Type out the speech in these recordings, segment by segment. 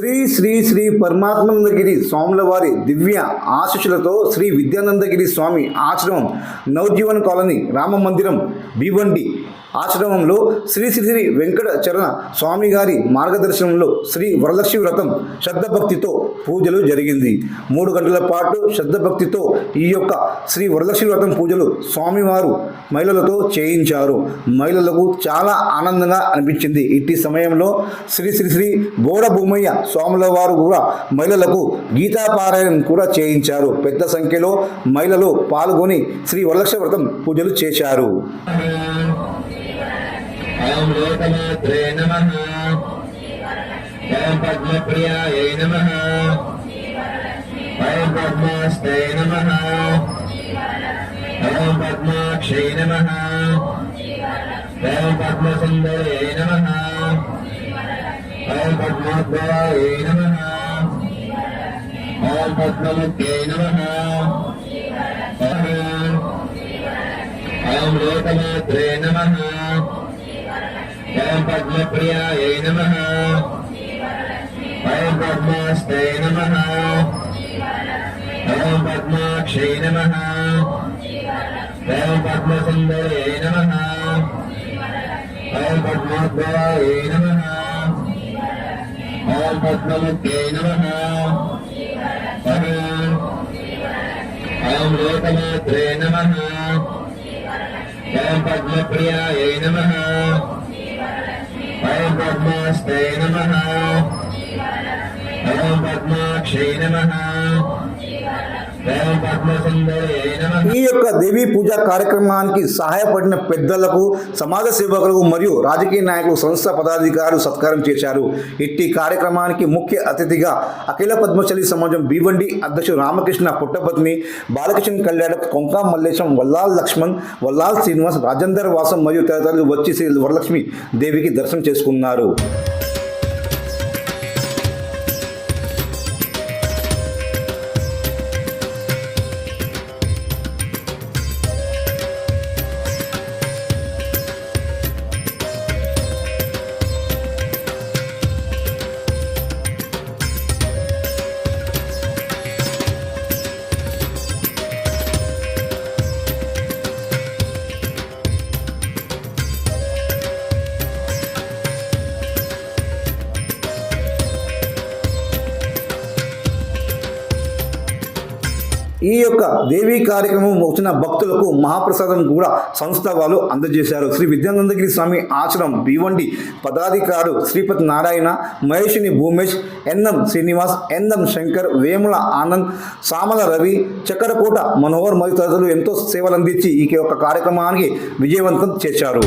శ్రీ శ్రీ శ్రీ పరమాత్మానందగిరి స్వాముల వారి దివ్య ఆశీస్సులతో శ్రీ విద్యానందగిరి స్వామి ఆశ్రమం నవజీవన్ కాలనీ రామ మందిరం భీవండి ఆశ్రమంలో శ్రీ శ్రీ శ్రీ వెంకట చరణ స్వామి గారి మార్గదర్శనంలో శ్రీ వరలక్ష్మి వ్రతం శ్రద్ధభక్తితో పూజలు జరిగింది. మూడు గంటల పాటు శ్రద్ధభక్తితో ఈ యొక్క శ్రీ వరలక్ష్మి వ్రతం పూజలు స్వామివారు మహిళలతో చేయించారు. మహిళలకు చాలా ఆనందంగా అనిపించింది. ఇట్టి సమయంలో శ్రీ శ్రీ శ్రీ బోడ భూమయ్య స్వాముల వారు కూడా మహిళలకు గీతాపారాయణం కూడా చేయించారు. పెద్ద సంఖ్యలో మహిళలు పాల్గొని శ్రీ వరలక్ష వ్రతం పూజలు చేశారు. ఓం నమ. ఓం పద్మప్రియాయై నమ. ఓం పద్మాస్తే నమ ఓం పద్మముఖ్యై నమ ఓం లోకమాత్రే నమ ఓం పద్మప్రియాయ నమ ఓం పద్మాస్తే నమ ఓం పద్మాక్షై నమ ఓం పద్మసుందరే నమ ఓం పద్మోద్భవాయై నమ ఓం పద్మముఖ్యై నమ ఓం లోకమాత్రే నమ ఓం పద్మప్రియాయై నమ ఓం పద్మాస్తే నమ ఓం పద్మాక్షై నమ ఓం పద్మసుందరే నమ ఈ యొక్క దేవీ పూజ కార్యక్రమానికి సహాయపడిన పెద్దలకు సమాజ సేవకులకు మరియు రాజకీయ నాయకులు సంస్థ పదాధికారులు సత్కారం చేశారు. ఇట్టి కార్యక్రమానికి ముఖ్య అతిథిగా అఖిల పద్మశలి సమాజం బీవండి అధ్యక్షుడు రామకృష్ణ పుట్టపత్ని బాలకృష్ణ కళ్యాణ కొంకా మల్లేశం వల్లాల్ లక్ష్మణ్ వల్లాల్ శ్రీనివాస్ రాజేందర్ వాసం మరియు తదితరులు వచ్చి శ్రీ వరలక్ష్మి దేవికి దర్శనం చేసుకున్నారు. ఈ యొక్క దేవీ కార్యక్రమం వచ్చిన భక్తులకు మహాప్రసాదం కూడా సంస్థ వాళ్ళు అందజేశారు. శ్రీ విద్యానందగిరి స్వామి ఆశ్రమం భీవండి పదాధికారులు శ్రీపతి నారాయణ మహేషిని భూమేష్ ఎన్ఎం శ్రీనివాస్ ఎన్ఎం శంకర్ వేముల ఆనంద్ సామల రవి చక్కరకోట మనోహర్ మరియు తదితరులు ఎంతో సేవలు అందించి ఈ యొక్క కార్యక్రమానికి విజయవంతం చేశారు.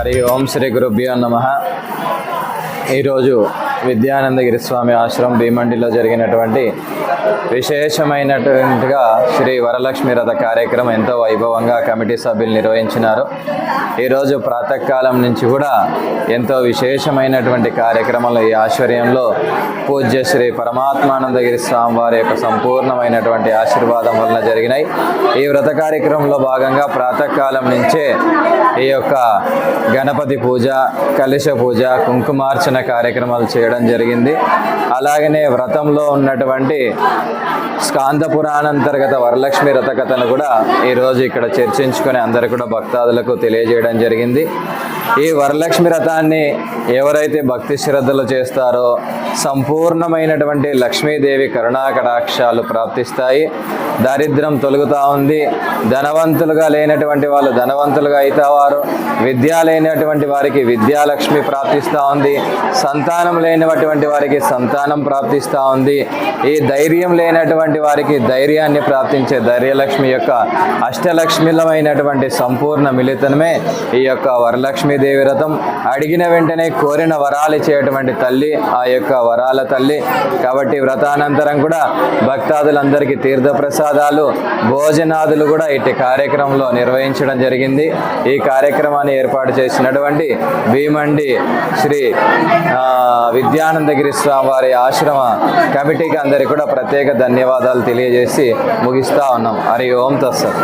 హరి ఓం శ్రీ గురుభ్యో నమ. ఈరోజు విద్యానందగిరి స్వామి ఆశ్రమం భీమండిలో జరిగినటువంటి విశేషమైనటువంటిగా శ్రీ వరలక్ష్మి రథ కార్యక్రమం ఎంతో వైభవంగా కమిటీ సభ్యులు నిర్వహించినారు. ఈరోజు ప్రాతకాలం నుంచి కూడా ఎంతో విశేషమైనటువంటి కార్యక్రమాలు ఈ ఆశ్వర్యంలో పూజ్య శ్రీ పరమాత్మానందగిరి స్వామి వారి యొక్క సంపూర్ణమైనటువంటి ఆశీర్వాదం వలన జరిగినాయి. ఈ వ్రత కార్యక్రమంలో భాగంగా ప్రాతకాలం నుంచే ఈ యొక్క గణపతి పూజ కలశ పూజ కుంకుమార్చన కార్యక్రమాలు చేయడం జరిగింది. అలాగనే వ్రతంలో ఉన్నటువంటి స్కాంద పురాణాంతర్గత వరలక్ష్మి వ్రత కథను కూడా ఈరోజు ఇక్కడ చర్చించుకొని అందరు కూడా భక్తాదులకు తెలియజేయడం జరిగింది. ఈ వరలక్ష్మి రథాన్ని ఎవరైతే భక్తి శ్రద్ధలు చేస్తారో సంపూర్ణమైనటువంటి లక్ష్మీదేవి కరుణా కటాక్షాలు ప్రాప్తిస్తాయి. దారిద్రం తొలుగుతూ ఉంది. ధనవంతులుగా లేనటువంటి వాళ్ళు ధనవంతులుగా అవుతావారు విద్య లేనటువంటి వారికి విద్యాలక్ష్మి ప్రాప్తిస్తూ ఉంది. సంతానం లేనటువంటి వారికి సంతానం ప్రాప్తిస్తూ ఉంది. ఈ ధైర్యం లేనటువంటి వారికి ధైర్యాన్ని ప్రాప్తించే ధైర్యలక్ష్మి యొక్క అష్టలక్ష్మిలమైనటువంటి సంపూర్ణ మిళితమే ఈ యొక్క వరలక్ష్మి దేవి వ్రతం అడిగిన వెంటనే కోరిన వరాలు ఇచ్చేటువంటి తల్లి ఆ యొక్క వరాల తల్లి. కాబట్టి వ్రతానంతరం కూడా భక్తాదులందరికీ తీర్థప్రసాదాలు భోజనాదులు కూడా ఇట్టి కార్యక్రమంలో నిర్వహించడం జరిగింది. ఈ కార్యక్రమాన్ని ఏర్పాటు చేసినటువంటి భీమండి శ్రీ విద్యానందగిరి స్వామి వారి ఆశ్రమ కమిటీకి అందరికీ కూడా ప్రత్యేక ధన్యవాదాలు తెలియజేసి ముగిస్తా ఉన్నాం. హరి ఓం తస్సర్